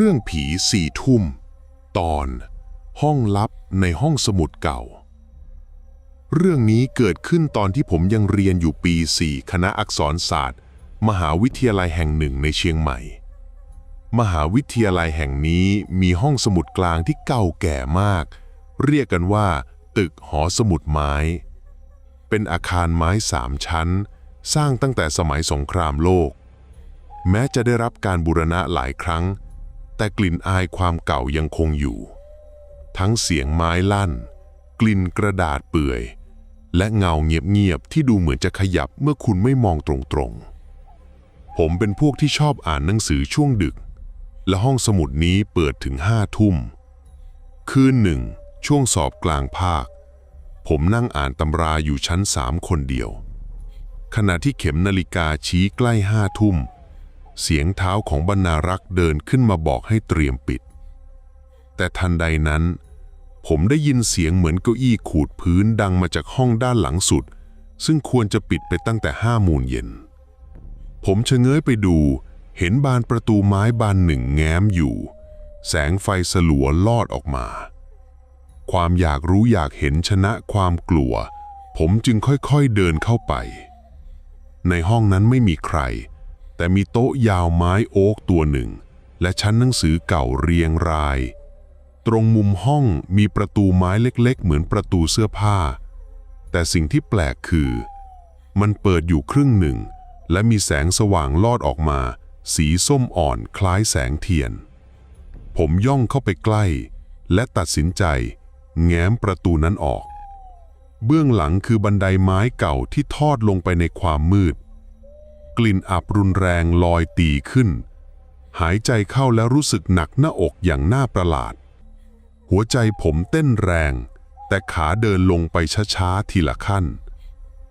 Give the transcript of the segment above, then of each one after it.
เรื่องผีสี่ทุ่ม ตอน ห้องลับในห้องสมุดเก่า เรื่องนี้เกิดขึ้นตอนที่ผมยังเรียนอยู่ปี4คณะอักษรศาสตร์ มหาวิทยาลัยแห่งหนึ่งในเชียงใหม่ มหาวิทยาลัยแห่งนี้มีห้องสมุดกลางที่เก่าแก่มาก เรียกกันว่า ตึกหอสมุดไม้ เป็นอาคารไม้สามชั้น สร้างตั้งแต่สมัยสงครามโลกแม้จะได้รับการบูรณะหลายครั้ง แต่กลิ่นอายความเก่ายังคงอยู่ ทั้งเสียงไม้ลั่น กลิ่นกระดาษเปื่อย และเงาเงียบๆที่ดูเหมือนจะขยับเมื่อคุณไม่มองตรงๆ ผมเป็นพวกที่ชอบอ่านหนังสือช่วงดึก และห้องสมุดนี้เปิดถึงห้าทุ่ม คืนหนึ่ง ช่วงสอบกลางภาค ผมนั่งอ่านตำราอยู่ชั้นสามคนเดียว ขณะที่เข็มนาฬิกาชี้ใกล้ห้าทุ่มเเสียงเท้าของบรรณารักษ์เดินขึ้นมาบอกให้เตรียมปิด แต่ทันใดนั้น ผมได้ยินเสียงเหมือนเก้าอี้ขูดพื้นดังมาจากห้องด้านหลังสุด ซึ่งควรจะปิดไปตั้งแต่ห้าโมงเย็น ผมชะเง้อยไปดู เห็นบานประตูไม้บานหนึ่งแง้มอยู่ แสงไฟสลัวลอดออกมา ความอยากรู้อยากเห็นชนะความกลัว ผมจึงค่อยๆเดินเข้าไป ในห้องนั้นไม่มีใคร แต่มีโต๊ะยาวไม้โอ๊กตัวหนึ่ง และชั้นหนังสือเก่าเรียงราย ตรงมุมห้องมีประตูไม้เล็กๆ เหมือนประตูเสื้อผ้า แต่สิ่งที่แปลกคือ มันเปิดอยู่ครึ่งหนึ่ง และมีแสงสว่างลอดออกมา สีส้มอ่อนคล้ายแสงเทียน ผมย่องเข้าไปใกล้ และตัดสินใจ แง้มประตูนั้นออก เบื้องหลังคือบันไดไม้เก่าที่ทอดลงไปในความมืด กลิ่นอับรุนแรงลอยตีขึ้น หายใจเข้าแล้วรู้สึกหนักหน้าอกอย่างน่าประหลาด หัวใจผมเต้นแรง แต่ขาเดินลงไปช้าๆทีละขั้น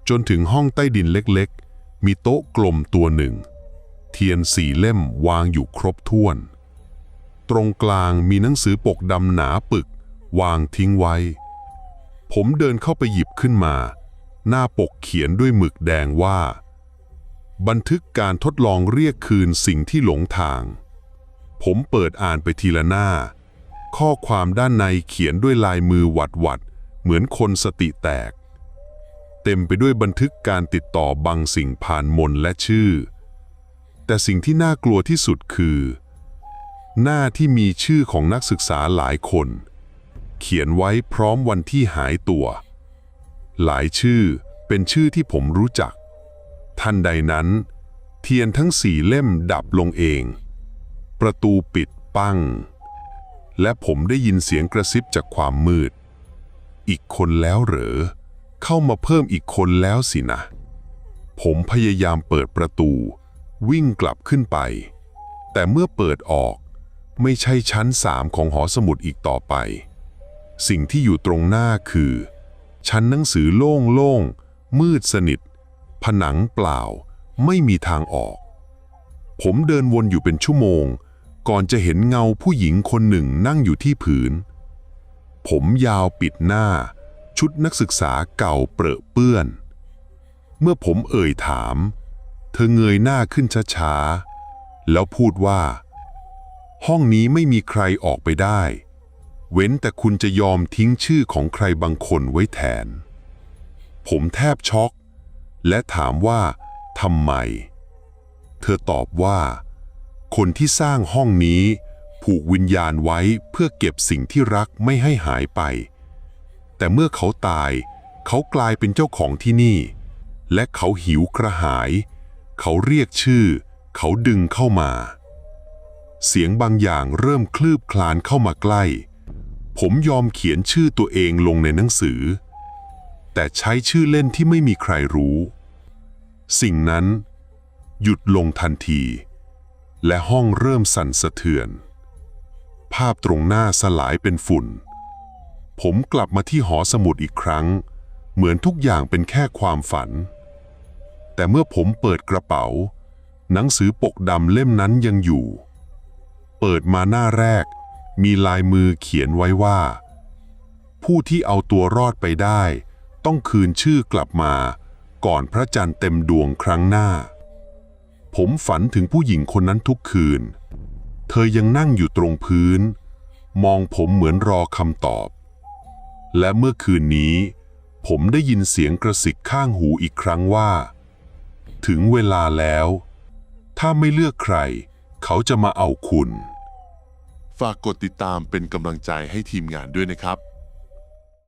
จนถึงห้องใต้ดินเล็กๆ มีโต๊ะกลมตัวหนึ่ง เทียนสี่เล่มวางอยู่ครบถ้วน ตรงกลางมีหนังสือปกดำหนาปึก วางทิ้งไว้ ผมเดินเข้าไปหยิบขึ้นมา หน้าปกเขียนด้วยหมึกแดงว่า บันทึกการทดลองเรียกคืนสิ่งที่หลงทาง ผมเปิดอ่านไปทีละหน้า ข้อความด้านในเขียนด้วยลายมือหวัดหวัดๆเหมือนคนสติแตก เต็มไปด้วยบันทึกการติดต่อบางสิ่งผ่านมนและชื่อ แต่สิ่งที่น่ากลัวที่สุดคือ หน้าที่มีชื่อของนักศึกษาหลายคน เขียนไว้พร้อมวันที่หายตัว หลายชื่อเป็นชื่อที่ผมรู้จัก ทันใดนั้น เทียนทั้งสี่เล่มดับลงเอง ประตูปิดปั้ง และผมได้ยินเสียงกระซิบจากความมืด อีกคนแล้วเหรอ เข้ามาเพิ่มอีกคนแล้วสินะ ผมพยายามเปิดประตู วิ่งกลับขึ้นไป แต่เมื่อเปิดออก ไม่ใช่ชั้นสามของหอสมุดอีกต่อไป สิ่งที่อยู่ตรงหน้าคือ ชั้นหนังสือโล่งๆมืดสนิท ผนังเปล่า ไม่มีทางออก ผมเดินวนอยู่เป็นชั่วโมง ก่อนจะเห็นเงาผู้หญิงคนหนึ่งนั่งอยู่ที่ผืน ผมยาวปิดหน้า ชุดนักศึกษาเก่าเปรอะเปื้อน เมื่อผมเอ่ยถาม เธอเงยหน้าขึ้นช้าๆ แล้วพูดว่า ห้องนี้ไม่มีใครออกไปได้ เว้นแต่คุณจะยอมทิ้งชื่อของใครบางคนไว้แทนผมแทบช็อก และถามว่าทำไม เธอตอบว่า คนที่สร้างห้องนี้ ผูกวิญญาณไว้เพื่อเก็บสิ่งที่รักไม่ให้หายไป แต่เมื่อเขาตายเขากลายเป็นเจ้าของที่นี่ และเขาหิวกระหาย เขาเรียกชื่อ เขาดึงเข้ามา เสียงบางอย่างเริ่มคลืบคลานเข้ามาใกล้ ผมยอมเขียนชื่อตัวเองลงในหนังสือ แต่ใช้ชื่อเล่นที่ไม่มีใครรู้ สิ่งนั้น หยุดลงทันที และห้องเริ่มสั่นสะเทือน ภาพตรงหน้าสลายเป็นฝุ่น ผมกลับมาที่หอสมุดอีกครั้ง เหมือนทุกอย่างเป็นแค่ความฝัน แต่เมื่อผมเปิดกระเป๋า หนังสือปกดำเล่มนั้นยังอยู่ เปิดมาหน้าแรก มีลายมือเขียนไว้ว่า ผู้ที่เอาตัวรอดไปได้ ต้องคืนชื่อกลับมา ก่อนพระจันทร์เต็มดวงครั้งหน้า ผมฝันถึงผู้หญิงคนนั้นทุกคืน เธอยังนั่งอยู่ตรงพื้น มองผมเหมือนรอคำตอบ และเมื่อคืนนี้ ผมได้ยินเสียงกระสิกข้างหูอีกครั้งว่า ถึงเวลาแล้ว ถ้าไม่เลือกใคร เขาจะมาเอาคุณ ฝากกดติดตามเป็นกำลังใจให้ทีมงานด้วยนะครับ